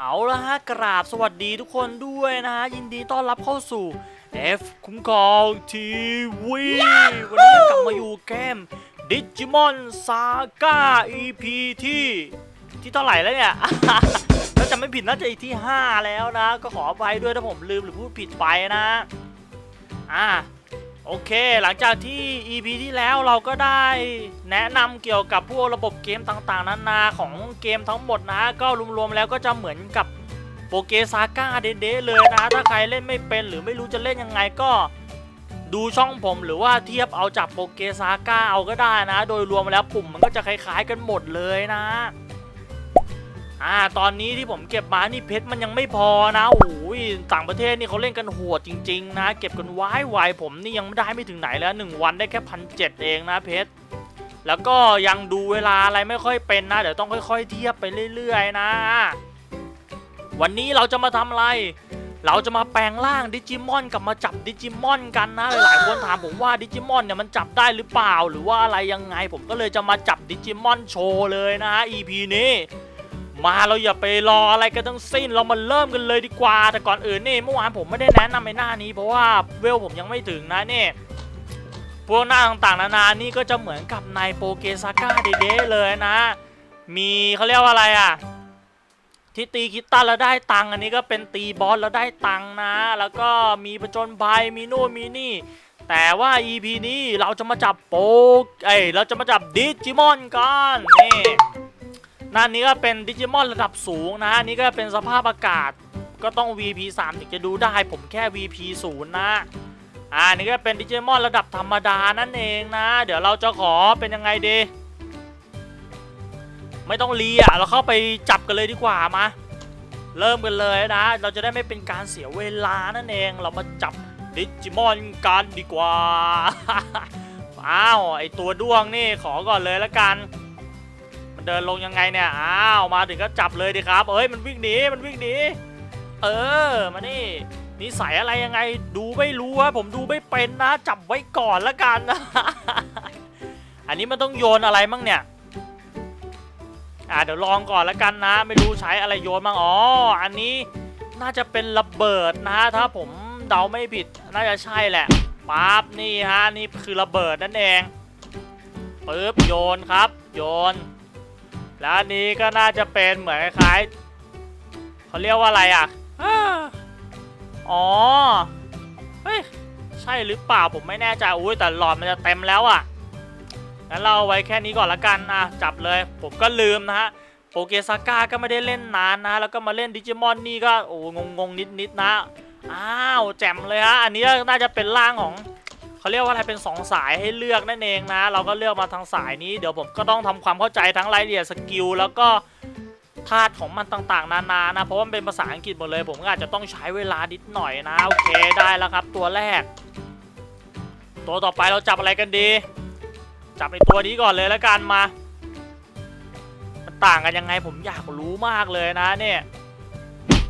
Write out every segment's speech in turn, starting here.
เอาละฮะกราบสวัสดีทุกคนด้วยนะฮะ ยินดีต้อนรับเข้าสู่ F คุ้มครองทีวีวันนี้กลับมาอยู่เกม Digimon Saga EP ที่ ที่เท่าไหร่แล้วเนี่ย ถ้าจำไม่ผิดน่าจะ EP ที่ 5 แล้วนะ ก็ขออภัยด้วยถ้าผมลืมหรือพูดผิดไปนะ อ่า โอเค หลังจากที่ EP ที่แล้วเราก็ได้แนะนำเกี่ยวกับพวกระบบเกมต่างๆ นานาของเกมทั้งหมดนะ ก็รวมๆแล้วก็จะเหมือนกับโปเกซาก้าเดๆเลยนะ ถ้าใครเล่นไม่เป็นหรือไม่รู้จะเล่นยังไงก็ดูช่องผมหรือว่าเทียบเอาจากโปเกซาก้าเอาก็ได้นะ โดยรวมแล้วปุ่มมันก็จะคล้ายๆกันหมดเลยนะ อ่าตอนนี้ที่ผมเก็บมานี่เพชรมันยังไม่พอนะโอ้ยต่างประเทศนี่เขาเล่นกันโหดจริง ๆ นะ เก็บกันว้ไวผมนี่ยังไม่ได้ไม่ถึงไหนแล้วหนึ่งวันได้แค่พันเเองนะเพชรแล้วก็ยังดูเวลาอะไรไม่ค่อยเป็นนะ เดี๋ยวต้องค่อย ๆ เทียบไปเรื่อย ๆ นะ วันนี้เราจะมาทำอะไร เราจะมาแปลงร่างดิจิมอนกลับมาจับดิจิมอนกันนะ หลายๆคนถามผมว่าดิจิมอนเนี่ยมันจับได้หรือเปล่า หรือว่าอะไรยังไง ผมก็เลยจะมาจับดิจิมอนโชว์เลยนะฮะ EP นี้ มาเราอย่าไปรออะไรกันทั้งสิ้นเรามาเริ่มกันเลยดีกว่า แต่ก่อนอื่นนี่เมื่อวานผมไม่ได้แนะนำในหน้านี้ เพราะว่าเวลผมยังไม่ถึงนะนี่พวกหน้าต่างๆนานานี่ก็จะเหมือนกับในโปเกซาก้าเดๆเลยนะ มีเขาเรียกว่าอะไรอะที่ตีคิตตันแล้วได้ตังค์อันนี้ก็เป็นตีบอสแล้วได้ตังค์นะ แล้วก็มีผจญภัยมีโน่นมีนี่ แต่ว่า EP นี้เราจะมาจับโปกเอ้ยเราจะมาจับดิจิมอนกันนี่ นั่นนี้ก็เป็นดิจิมอนระดับสูงนะอันนี่ก็เป็นสภาพอากาศก็ต้อง VP 3ถึงจะดูได้ผมแค่ VP 0นะอ่านี่ก็เป็นดิจิมอนระดับธรรมดานั่นเองนะ เดี๋ยวเราจะขอเป็นยังไงดี ไม่ต้องรีอะเราเข้าไปจับกันเลยดีกว่ามา เริ่มกันเลยนะ เราจะได้ไม่เป็นการเสียเวลานั่นเอง เรามาจับดิจิมอนกันดีกว่าอ้าวไอตัวด้วงนี่ขอก่อนเลยละกัน เดินลงยังไงเนี่ย อ้าว มาถึงก็จับเลยดิครับ เอ้ย มันวิ่งหนี มันวิ่งหนี เออ มานี่นิสัยอะไรยังไง ดูไม่รู้อะผมดูไม่เป็นนะ จับไว้ก่อนละกันนะ อันนี้มันต้องโยนอะไรมั่งเนี่ย อ่าเดี๋ยวลองก่อนละกันนะ ไม่รู้ใช้อะไรโยนมั่งอ๋อ อันนี้น่าจะเป็นระเบิดนะถ้าผมเดาไม่ผิด น่าจะใช่แหละปั๊บนี่ฮะนี่คือระเบิดนั่นเองปึ๊บโยนครับ โยน แล้วอันนี้ก็น่าจะเป็นเหมือนคล้ายๆเขาเรียกว่าอะไรอะอ้าอ๋อ เฮ้ย ใช่หรือเปล่าผมไม่แน่ใจอุ้ยแต่หลอดมันจะเต็มแล้วอะ งั้นเราเอาไว้แค่นี้ก่อนละกันอะจับเลย ผมก็ลืมนะฮะโปเกซาก้าก็ไม่ได้เล่นนานนะ แล้วก็มาเล่นดิจิมอนนี่ก็โอ้งงงๆนิดๆนะ อ้าวแจ่มเลยฮะ อันนี้น่าจะเป็นร่างของ เขาเรียกว่าอะไรเป็น 2 สายให้เลือกนั่นเองนะ เราก็เลือกมาทางสายนี้เดี๋ยวผมก็ต้องทำความเข้าใจทั้งรายละเอียดสกิลแล้วก็ธาตุของมันต่างๆ นานานะ เพราะว่ามันเป็นภาษาอังกฤษหมดเลย ผมก็อาจจะต้องใช้เวลานิดหน่อยนะ โอเคได้แล้วครับ ตัวแรก ตัวต่อไปเราจับอะไรกันดี จับในตัวนี้ก่อนเลยแล้วกันมา มันต่างกันยังไงผมอยากรู้มากเลยนะเนี่ย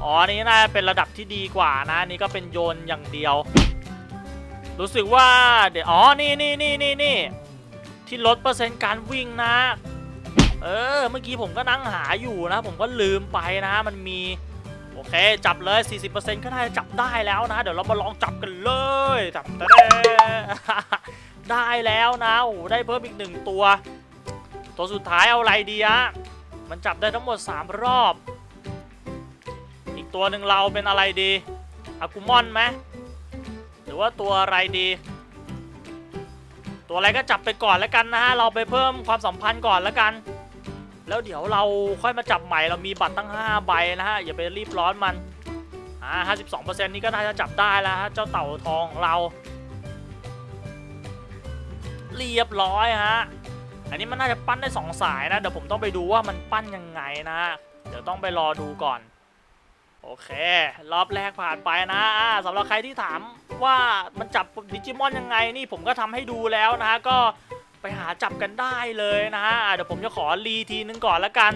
อ๋ออันนี้น่าจะเป็นระดับที่ดีกว่านะนี่ก็เป็นโยนอย่างเดียว รู้สึกว่าเดี๋ยวอ๋อนี่นี่นี่นี่นี่ที่ลดเปอร์เซ็นต์การวิ่งนะ เออ เมื่อกี้ผมก็นั่งหาอยู่นะ ผมก็ลืมไปนะ มันมี โอเค จับเลย 40%ก็ได้จับได้แล้วนะ เดี๋ยวเรามาลองจับกันเลย จับได้ได้แล้วนะโอ้ได้เพิ่มอีกหนึ่งตัว ตัวสุดท้ายเอาอะไรดีอะมันจับได้ทั้งหมด 3 รอบ อีกตัวหนึ่งเราเป็นอะไรดีอากุมอนไหม รือว่าตัวอะไรดี ตัวอะไรก็จับไปก่อนแล้วกันนะฮะเราไปเพิ่มความสัมพันธ์ก่อนแล้วกัน แล้วเดี๋ยวเราค่อยมาจับใหม่เรามีบัตรตั้ง 5 ใบนะฮะอย่าไปรีบร้อนมันอ่า52%นี่ก็น่าจะจับได้แล้วฮะเจ้าเต่าทองของเรา เรียบร้อยฮะอันนี้มันน่าจะปั้นได้2สายนะเดี๋ยวผมต้องไปดูว่ามันปั้นยังไงนะฮะเดี๋ยวต้องไปรอดูก่อน โอเค รอบแรกผ่านไปนะสำหรับใครที่ถามว่ามันจับดิจิมอนยังไงนี่ผมก็ทำให้ดูแล้วนะฮะ ก็ไปหาจับกันได้เลยนะฮะ เดี๋ยวผมจะขอรีทีนึงก่อนละกัน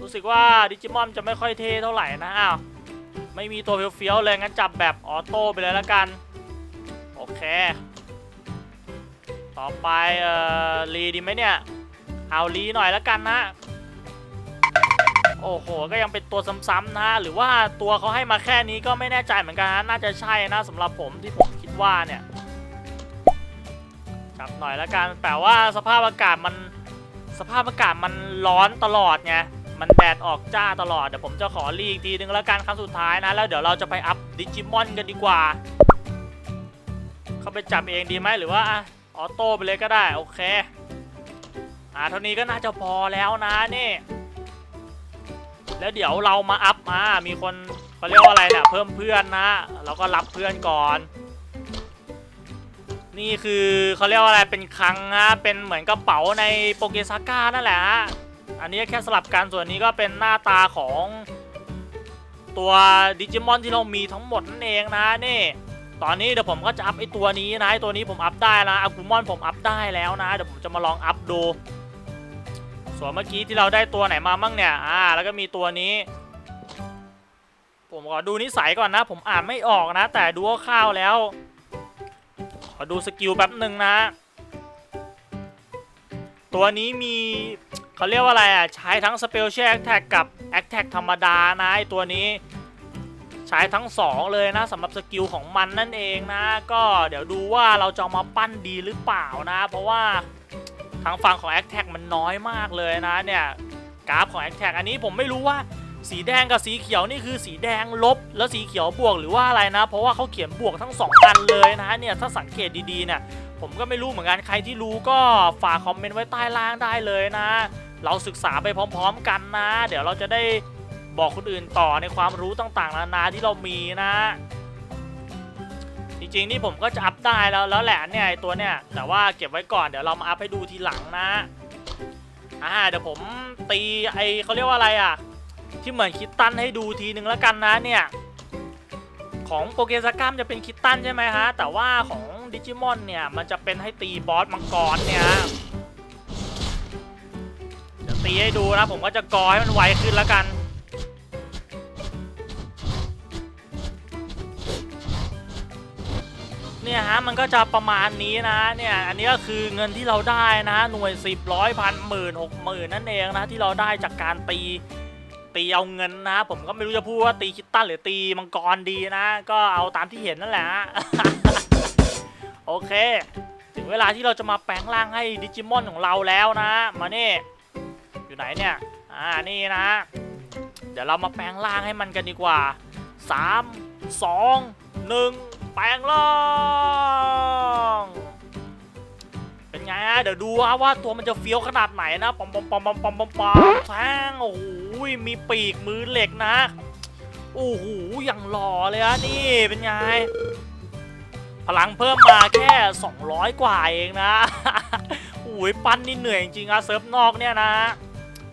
รู้สึกว่าดิจิมอนจะไม่ค่อยเท่เท่าไหร่นะอ้าวไม่มีตัวเฟี้ยวๆเลยงั้นจับแบบออโต้ไปเลยละกัน โอเค ต่อไปเอ่อรีดีไหมเนี่ย เอารีหน่อยละกันนะ โอ้โห ก็ยังเป็นตัวซ้ำๆนะ หรือว่าตัวเขาให้มาแค่นี้ก็ไม่แน่ใจเหมือนกันนะน่าจะใช่นะสำหรับผมที่ผมคิดว่าเนี่ยจับหน่อยละกันแต่ว่าสภาพอากาศมันสภาพอากาศมันร้อนตลอดไงมันแดดออกจ้าตลอด เดี๋ยวผมจะขอรีอีกทีนึงล้วกันครั้งสุดท้ายนะ แล้วเดี๋ยวเราจะไปอัพดิจิมอนกันดีกว่า เข้าไปจับเองดีไหมหรือว่าอออโต้ไปเลยก็ได้ โอเค อ่าเท่านี้ก็น่าจะพอแล้วนะนี่ แล้วเดี๋ยวเรามาอัพมา มีคนเขาเรียกว่าอะไรเนี่ยเพิ่มเพื่อนนะ เราก็รับเพื่อนก่อน นี่คือเขาเรียกว่าอะไรเป็นคลังนะเป็นเหมือนกระเป๋าในโปเกซาก้านั่นแหละฮะอันนี้แค่สลับกันส่วนนี้ก็เป็นหน้าตาของตัวดิจิมอนที่เรามีทั้งหมดนั่นเองนะนี่ ตอนนี้เดี๋ยวผมก็จะอัพไอตัวนี้นะไอตัวนี้ผมอัพได้นะอัพกูมอนผมอัพได้แล้วนะเดี๋ยวผมจะมาลองอัพดู ส่วนเมื่อกี้ที่เราได้ตัวไหนมามั่งเนี่ย อ่า แล้วก็มีตัวนี้ ผมขอดูนิสัยก่อนนะ ผมอ่านไม่ออกนะ แต่ดูคร่าวแล้ว ขอดูสกิลแป๊บหนึ่งนะ ตัวนี้มีเขาเรียกว่าอะไรอะ ใช้ทั้งสเปลเชียแอคแท็กกับแอคแท็กธรรมดานะไอตัวนี้ ใช้ทั้งสองเลยนะสำหรับสกิลของมันนั่นเองนะ ก็เดี๋ยวดูว่าเราจะมาปั้นดีหรือเปล่านะ เพราะว่า ทางฝั่งของ a c t a c มันน้อยมากเลยนะเนี่ยกราฟของ a c t a c อันนี้ผมไม่รู้ว่าสีแดงกับสีเขียวนี่คือสีแดงลบ แล้วสีเขียวบวกหรือว่าอะไรนะ เพราะว่าเขาเขียนบวกทั้งสองอันเลยนะเนี่ยถ้าสังเกตดีๆเนี่ยผมก็ไม่รู้เหมือนกันใครที่รู้ก็ฝากคอมเมนต์ไว้ใต้ล่างได้เลยนะ เราศึกษาไปพร้อม ๆ กันนะ เดี๋ยวเราจะได้บอกคนอื่นต่อในความรู้ต่างๆนานาที่เรามีนะ ริงๆนี่ผมก็จะอัพได้แล้วแล้วแหละเนี่ยไอ้ตัวเนี่ยแต่ว่าเก็บไว้ก่อนเดี๋ยวเรามาอัพให้ดูทีหลังนะอ่าเดี๋ยวผมตีไอเขาเรียกว่าอะไรอะ ที่เหมือนคิตตันให้ดูทีนึงแล้วกันนะเนี่ย ของโปเกซากัมจะเป็นคิตตันใช่ไหมฮะ แต่ว่าของดิจิมอนเนี่ย มันจะเป็นให้ตีบอสมังกรเนี่ยฮะเดี๋ยวตีให้ดูนะ ผมก็จะกอให้มันไวขึ้นแล้วกัน เนี่ยฮะมันก็จะประมาณนี้นะเนี่ยอันนี้ก็คือเงินที่เราได้นะหน่วยสิบร้อยพันหมื่นหกหมื่นนั่นเองนะที่เราได้จากการตีตีเอาเงินนะ ผมก็ไม่รู้จะพูดว่าตีคิตตันหรือตีมังกรดีนะ ก็เอาตามที่เห็นนั่นแหละฮะโอเค ถึงเวลาที่เราจะมาแปลงร่างให้ดิจิมอนของเราแล้วนะ มานี่อยู่ไหนเนี่ยอ่านี่นะ เดี๋ยวเรามาแปลงร่างให้มันกันดีกว่า 3 2 1 แปลงร่างเป็นไงฮะเดี๋ยวดูฮะว่าตัวมันจะเฟี้ยวขนาดไหนนะปอมปอมปอมปอมปอมปอมปอมแทงโอ้โหมีปีกมือเหล็กนะโอ้โหอย่างหล่อเลยฮะนี่เป็นไงพลังเพิ่มมาแค่ 200 กว่าเองนะโอ้ยปั้นนี่เหนื่อยจริงอะเซิร์ฟนอกเนี่ยนะ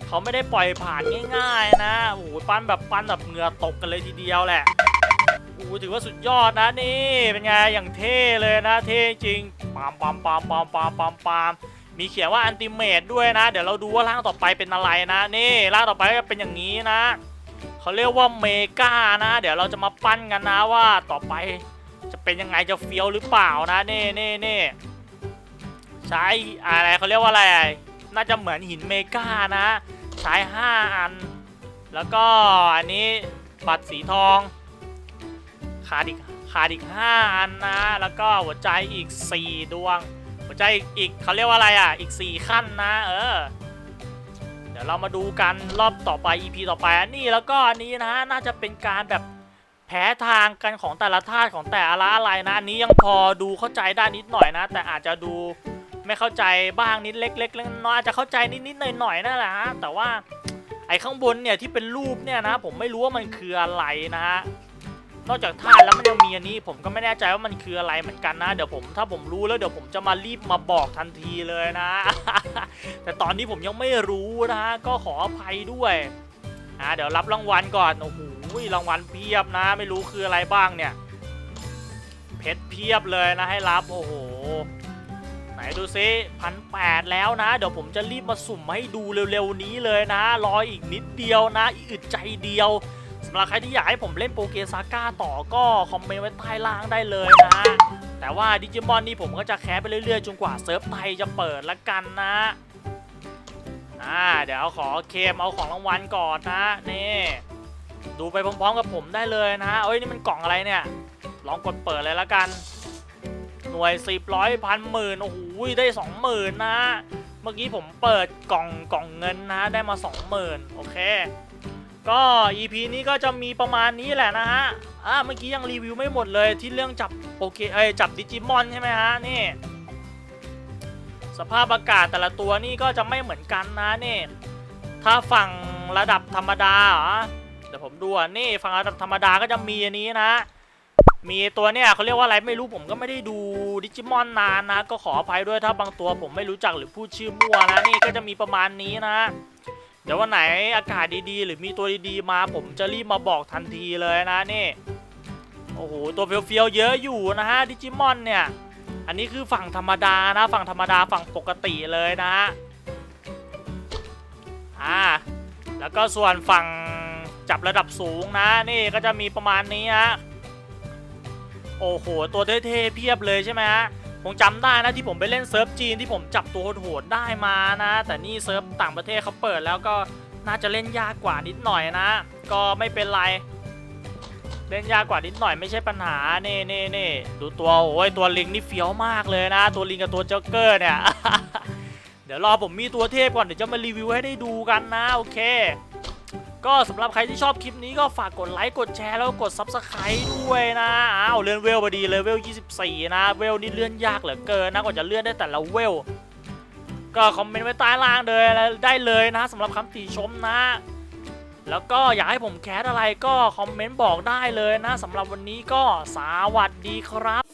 เขาไม่ได้ปล่อยผ่านง่าย ๆ นะโอ้โหปั้นแบบปั้นแบบเหงื่อตกกันเลยทีเดียวแหละ โอ้ถือว่าสุดยอดนะนี่ เป็นไงอย่างเท่เลยนะเท่จริงปามปามปามปามปามปามปามมีเขียนว่าอันติเมตด้วยนะ เดี๋ยวเราดูว่าร่างต่อไปเป็นอะไรนะ นี่ร่างต่อไปก็เป็นอย่างนี้นะเขาเรียกว่าเมกานะ เดี๋ยวเราจะมาปั้นกันนะว่าต่อไปจะเป็นยังไงจะเฟี้ยวหรือเปล่านะเน่เน่เน่ใช้อะไรเขาเรียกว่าอะไร น่าจะเหมือนหินเมกานะ ใช้ 5 อัน แล้วก็อันนี้บัตรสีทอง ขาดอีกขาดอีก5อันนะ แล้วก็หัวใจอีก 4 ดวง หัวใจอีกอีกเขาเรียกว่าอะไรอะ อีก 4 ขั้นนะ เออ เดี๋ยวเรามาดูกันรอบต่อไป EP ต่อไปอันนี้แล้วก็อันนี้นะ น่าจะเป็นการแบบแพ้ทางกันของแต่ละธาตุของแต่ละอะไรนะอันนี้ยังพอดูเข้าใจได้นิดหน่อยนะ แต่อาจจะดูไม่เข้าใจบ้างนิดเล็กๆน้อยอาจจะเข้าใจนิดๆหน่อยๆนั่นแหละฮะแต่ว่าไอ้ข้างบนเนี่ยที่เป็นรูปเนี่ยนะ ผมไม่รู้ว่ามันคืออะไรนะฮะ นอกจากธาตุแล้วมันยังมีอันนี้ ผมก็ไม่แน่ใจว่ามันคืออะไรเหมือนกันนะ เดี๋ยวผมถ้าผมรู้แล้วเดี๋ยวผมจะมารีบมาบอกทันทีเลยนะ แต่ตอนนี้ผมยังไม่รู้นะ ก็ขออภัยด้วยอ่าเดี๋ยวรับรางวัลก่อนโอ้โหรางวัลเพียบนะ ไม่รู้คืออะไรบ้างเนี่ยเพชรเพียบเลยนะให้รับโอ้โหไหนดูซิพันแปดแล้วนะ เดี๋ยวผมจะรีบมาสุ่มให้ดูเร็วๆนี้เลยนะ รออีกนิดเดียวนะ อึดใจเดียวำหรับใครที่อยากให้ผมเล่นโปเกซาก้าต่อก็คอมเมนต์ไว้ใต้ล่างได้เลยนะ แต่ว่าดิจิมอนนี่ผมก็จะแคสไปเรื่อยๆ จนกว่าเซิร์ฟไทยจะเปิดละกันนะอ่าเดี๋ยวขอเคมเอาของรางวัลก่อนนะนี่ดูไปพร้อมๆกับผมได้เลยนะเอ้ยนี่มันกล่องอะไรเนี่ย ลองกดเปิดเลยละกัน หน่วยสิบร้อยพันหมื่นโอ้โหได้สองหมื่นนะ เมื่อกี้ผมเปิดกล่องกล่องเงินนะได้มาสองหมื่นโอเค ก็ EP นี้ก็จะมีประมาณนี้แหละนะฮะ อ่าเมื่อกี้ยังรีวิวไม่หมดเลยที่เรื่องจับโปเกเอ้ยจับดิจิมอนใช่ไหมฮะนี่ สภาพอากาศแต่ละตัวนี่ก็จะไม่เหมือนกันนะนี่ ถ้าฝั่งระดับธรรมดาเหรอเดี๋ยวผมดูอะนี่ฝั่งระดับธรรมดาก็จะมีอันนี้นะ มีตัวเนี่ยเขาเรียกว่าอะไรไม่รู้ผมก็ไม่ได้ดูดิจิมอนนานนะ ก็ขออภัยด้วยถ้าบางตัวผมไม่รู้จักหรือพูดชื่อมั่วนะนี่ก็จะมีประมาณนี้นะ เดี๋ยววันไหนอากาศดีๆ หรือมีตัวดีๆมา ผมจะรีบมาบอกทันทีเลยนะนี่โอ้โหตัวเฟี้ยวๆเยอะอยู่นะฮะดิจิมอนเนี่ย อันนี้คือฝั่งธรรมดานะ ฝั่งธรรมดาฝั่งปกติเลยนะฮะอ่าแล้วก็ส่วนฝั่งจับระดับสูงนะนี่ก็จะมีประมาณนี้ฮะโอ้โห ตัวเท่ๆเพียบเลยใช่ไหมฮะ ผมจำได้นะที่ผมไปเล่นเซิร์ฟจีนที่ผมจับตัวโหดๆได้มานะ แต่นี่เซิร์ฟต่างประเทศเขาเปิดแล้วก็น่าจะเล่นยากกว่านิดหน่อยนะ ก็ไม่เป็นไร เล่นยากกว่านิดหน่อยไม่ใช่ปัญหาเน่เน่เน่ดูตัวโอ้ยตัวลิงนี่เฟี้ยวมากเลยนะ ตัวลิงกับตัวเจ้าเกอร์เนี่ย เดี๋ยวรอผมมีตัวเทพก่อนเดี๋ยวจะมารีวิวให้ได้ดูกันนะโอเค ก็สำหรับใครที่ชอบคลิปนี้ก็ฝากกดไลค์กดแชร์แล้วกด Subscribe ด้วยนะอ้าวเลื่อนเวลพอดีเลยเวล 24 นะ เวลนี่เลื่อนยากเหลือเกินนะกว่าจะเลื่อนได้แต่ละเวล ก็คอมเมนต์ไว้ใต้ล่างเลยได้เลยนะสำหรับคำติชมนะ แล้วก็อยากให้ผมแคสอะไรก็คอมเมนต์บอกได้เลยนะสำหรับวันนี้ก็สวัสดีครับ